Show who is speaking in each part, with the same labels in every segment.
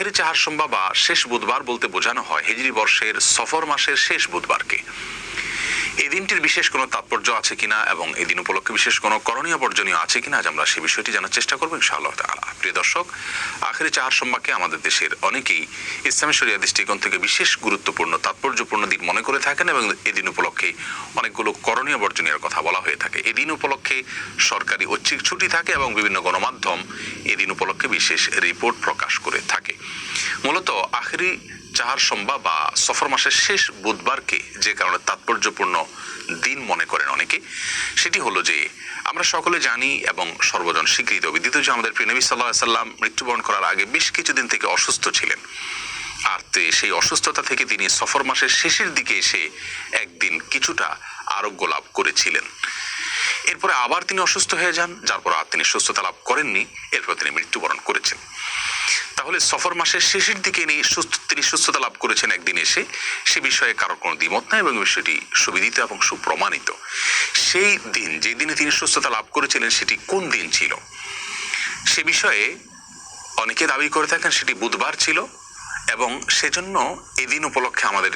Speaker 1: আখেরি চাহার সোমবার বা শেষ বুধবার বলতে বোঝানো হয় হিজরি বর্ষের সফর মাসের শেষ বুধবারকে। এই দিনটির বিশেষ কোনো তাৎপর্য আছে কিনা এবং এই দিন উপলক্ষে বিশেষ কোনো করণীয় বর্জনীয় আছে কিনা আজ আমরা সেই বিষয়টি জানার চেষ্টা করব, ইনশাআল্লাহ প্রিয় দর্শক, আখেরি চাহার সোমবারকে আমাদের দেশের অনেকেই ইসলামী শরিয়া দৃষ্টিকোণ থেকে বিশেষ গুরুত্বপূর্ণ, তাৎপর্যপূর্ণ দিন মনে করে থাকেন এবং এই দিন উপলক্ষে অনেকগুলো করণীয় বর্জনীয় কথা বলা হয়ে থাকে। এই দিন উপলক্ষে সরকারি ঐচ্ছিক ছুটি থাকে এবং বিভিন্ন গণমাধ্যম এই দিন উপলক্ষে বিশেষ রিপোর্ট প্রকাশ করে থাকে। মূলত আখেরি চাহার সোমবার বা সফর মাসের শেষ বুধবারকে যে কারণে তাৎপর্যপূর্ণ দিন মনে করেন অনেকে, সেটি হলো যে আমরা সকলে জানি এবং সর্বজন স্বীকৃত, বিদিত যে আমাদের প্রিয় নবী সাল্লাহ সাল্লাম মৃত্যুবরণ করার আগে বেশ কিছুদিন থেকে অসুস্থ ছিলেন। আর সেই অসুস্থতা থেকে তিনি সফর মাসের শেষের দিকে এসে একদিন কিছুটা আরোগ্য লাভ করেছিলেন। এরপরে আবার তিনি অসুস্থ হয়ে যান, যার পর আর তিনি সুস্থতা লাভ করেননি, এরপর তিনি মৃত্যুবরণ করেছেন। তাহলে সফর মাসের শেষের দিকে তিনি সুস্থ, তিনি সুস্থতা লাভ করেছেন একদিন এসে। সে বিষয়ে কারোর কোনো দ্বিমত নাই এবং বিষয়টি সুবিদিত এবং সুপ্রমাণিত। সেই দিন যে দিনে তিনি সুস্থতা লাভ করেছিলেন, সেটি কোন দিন ছিল? সে বিষয়ে অনেকে দাবি করে থাকেন সেটি বুধবার ছিল এবং সেজন্য এদিন উপলক্ষে আমাদের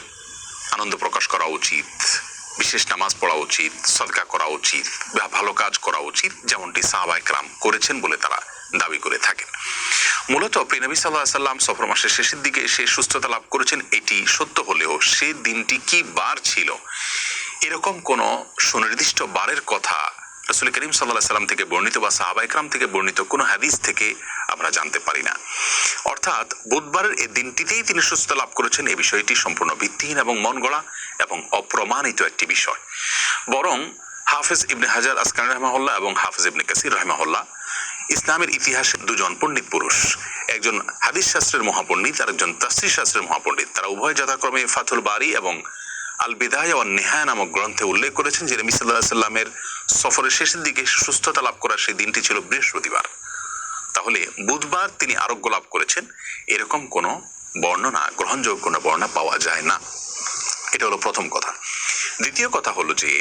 Speaker 1: আনন্দ প্রকাশ করা উচিত। বিশেষ নামাজ পড়া উচিত, সদকা করা উচিত, বা ভালো কাজ করা উচিত, যেমনটি সাহাবা একরাম করেছেন বলে তারা দাবি করে থাকেন। মূলত প্রিনবী সাল্লাহ সাল্লাম সফর মাসের শেষের দিকে সে সুস্থতা লাভ করেছেন। এটি সত্য হলেও সে দিনটি কি বার ছিল? এরকম কোনো সুনির্দিষ্ট বারের কথা রসুল করিম সাল্লাহ সাল্লাম থেকে বর্ণিত বা সাহাবা একরাম থেকে বর্ণিত কোনো হাদিস থেকে আমরা জানতে পারি না। অর্থাৎ বুধবারের এই দিনটিতেই তিনি সুস্থতা লাভ করেছেন। এই বিষয়টি সম্পূর্ণ ভিত্তিহীন এবং মন গড়া এবং অপ্রমাণিত একটি বিষয়। বরং হাফেজ ইবনে হাজার আসকান রহমাহুল্লাহ এবং হাফেজ ইবনে কাসির রহমাহুল্লাহ ইসলামের ইতিহাসের দুজন পণ্ডিত পুরুষ। একজন হাদিস শাস্ত্রের মহাপণ্ডিত আর একজন তাস্ত্রী শাস্ত্রের মহাপণ্ডিত। তারা উভয় যথাক্রমে ফাথুল বাড়ি এবং আল বিদায় ও নেহায়া নামক গ্রন্থে উল্লেখ করেছেন, যে নবী সাল্লামের সফরের শেষের দিকে সুস্থতা লাভ করার সেই দিনটি ছিল বৃহস্পতিবার। তাহলে বুধবার তিনি আরোগ্য লাভ করেছেন। এরকম কোনো বর্ণনা, গ্রহণযোগ্য কোনো বর্ণনা পাওয়া যায় না। এটা হলো প্রথম কথা। দ্বিতীয় কথা হলো যে,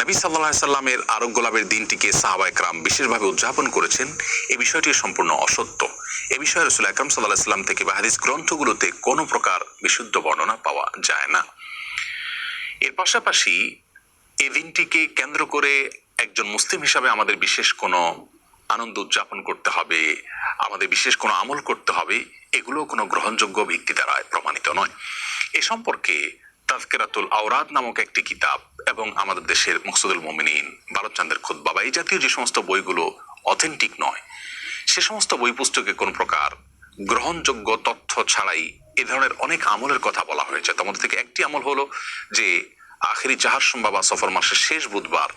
Speaker 1: নবী সাল্লাহ সাল্লামের আরোগ্য লাভের দিনটিকে সাহাবা একরাম বিশেষভাবে উদযাপন করেছেন। এ বিষয়টি সম্পূর্ণ অসত্য। এ বিষয়ে রসুল আকরাম সাল্লাহ সাল্লাম থেকে বা হাদিস গ্রন্থগুলোতে কোনো প্রকার বিশুদ্ধ বর্ণনা পাওয়া যায় না। এর পাশাপাশি এই দিনটিকে কেন্দ্র করে একজন মুসলিম হিসাবে আমাদের বিশেষ কোনো আনন্দ উদযাপন করতে হবে, আমাদের বিশেষ কোনো আমল করতে হবে এগুলো কোনো গ্রহণযোগ্য ভিত্তি দ্বারা প্রমাণিত নয়। এ সম্পর্কে তাজকেরাতুল আওরাত নামক একটি কিতাব এবং আমাদের দেশের মকসুদুল মোমিনিন ভারতচান্দের খুদ বাবা এই জাতীয় যে সমস্ত বইগুলো অথেন্টিক নয়, সে সমস্ত বই পুস্তকে কোন প্রকার গ্রহণযোগ্য তথ্য ছাড়াই এ ধরনের অনেক আমলের কথা বলা হয়েছে। তার মধ্যে থেকে একটি আমল হলো যে আখেরি চাহার সম্ভাবা সফর মাসের শেষ বুধবার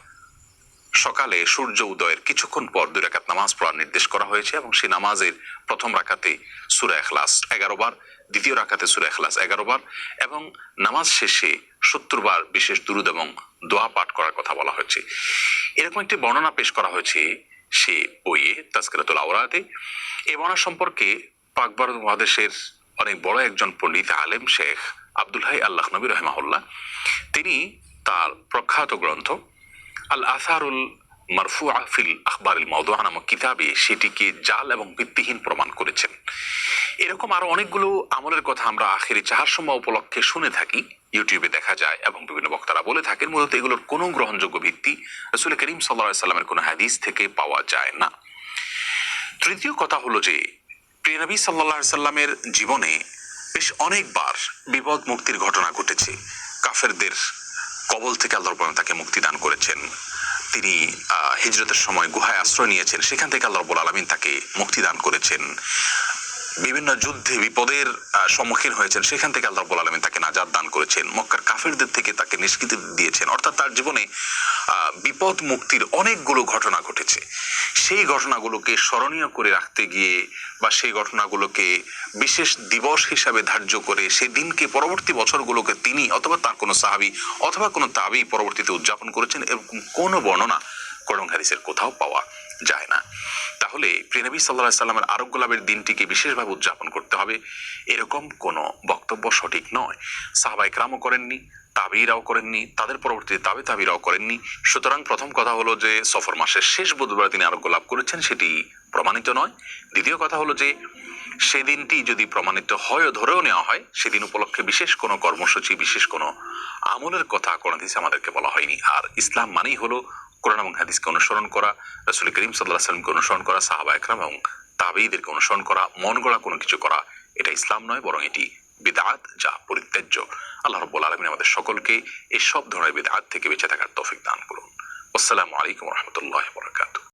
Speaker 1: সকালে সূর্য উদয়ের কিছুক্ষণ পর দুই রাকাত নামাজ পড়ার নির্দেশ করা হয়েছে এবং সেই নামাজের প্রথম রাকাতে সুরা এখলাস এগারো বার দ্বিতীয় রাকাতে সুরা এখলাস এগারো বার এবং নামাজ শেষে সত্তর বার বিশেষ দুরুদ এবং দোয়া পাঠ করার কথা বলা হয়েছে। এরকম একটি বর্ণনা পেশ করা হয়েছে সে বইয়ে তাস্কিরাতুল আওরাতে এ বর্ণনা সম্পর্কে পাক ভারত মহাদেশের অনেক বড় একজন পণ্ডিত আলেম শেখ আব্দুল হাই আল্লাহ নবী রহমাহুল্লাহ, তিনি তার প্রখ্যাত গ্রন্থ আল আসারুল মারফুআ ফিল আখবারিল মওদুআ নামক কিতাবে সেটিকে জাল এবং ভিত্তিহীন প্রমাণ করেছেন। এরকম আরও অনেকগুলো আমলের কথা আমরা আখেরি চাহার সময় উপলক্ষে শুনে থাকি, ইউটিউবে দেখা যায় এবং বিভিন্ন বক্তারা বলে থাকেন, মূলত এগুলোর কোনো গ্রহণযোগ্য ভিত্তি রসুল করিম সাল্লা সাল্লামের কোনো হাদিস থেকে পাওয়া যায় না। তৃতীয় কথা হলো যে, প্রিয়নবী সাল্লা সাল্লামের জীবনে বেশ অনেকবার বিপদ মুক্তির ঘটনা ঘটেছে। কাফেরদের কবল থেকে আল্লাহ তাকে মুক্তি দান করেছেন। তিনি হিজরতের সময় গুহায় আশ্রয় নিয়েছেন। সেখান থেকে আল্লাহ রব্বুল আলমিন তাকে মুক্তি দান করেছেন। বিভিন্ন যুদ্ধে বিপদের সম্মুখীন হয়েছেন, সেখান থেকে আল্লাহ রব্বুল আলমিন তাকে নাজাদ দান করেছেন। মক্কার কাফেরদের থেকে তাকে নিষ্কৃতি দিয়েছেন। অর্থাৎ তার জীবনে বিপদ মুক্তির অনেকগুলো ঘটনা ঘটেছে। সেই ঘটনাগুলোকে স্মরণীয় করে রাখতে গিয়ে বা সেই ঘটনাগুলোকে বিশেষ দিবস হিসাবে ধার্য করে সেই দিনকে পরবর্তী বছরগুলোকে তিনি অথবা তার কোনো সাহাবি অথবা কোনো তাবি পরবর্তীতে উদযাপন করেছেন এরকম কোনো বর্ণনা করং হাদিসের কোথাও পাওয়া যায় না। তাহলে প্রিনবী সাল্লাহ সাল্লামের আরোগ্য লাভের দিনটিকে বিশেষভাবে উদযাপন করতে হবে। এরকম কোনো বক্তব্য সঠিক নয়। সাহাবাই ক্রামও করেননি, তাবিরাও করেননি, তাদের পরবর্তীতে তাবে তাবিরাও করেননি। সুতরাং প্রথম কথা হলো যে, সফর মাসের শেষ বুধবার তিনি আরোগ্য লাভ করেছেন সেটি প্রমাণিত নয়। দ্বিতীয় কথা হলো যে সেদিনটি যদি প্রমাণিত হয় ধরেও নেওয়া হয়, সেদিন উপলক্ষে বিশেষ কোনো কর্মসূচি, বিশেষ কোনো আমলের কথা কোন হাদিসে আমাদেরকে বলা হয়নি। আর ইসলাম মানেই হলো কোরআন এবং হাদিসকে অনুসরণ করা, রসুল করিম সাল্লাহ সাল্লামকে অনুসরণ করা, সাহাবা একরাম এবং তাবেইদেরকে অনুসরণ করা, মন গড়া কোনো কিছু করা, এটা ইসলাম নয়, বরং এটি বিদাত যা পরিত্যাজ্য। আল্লাহ রব্বুল আলমিন আমাদের সকলকে এই সব ধরনের বিদাত থেকে বেঁচে থাকার তফিক দান করুন। আসসালামু আলাইকুম রহমতুল্লাহ বরকাত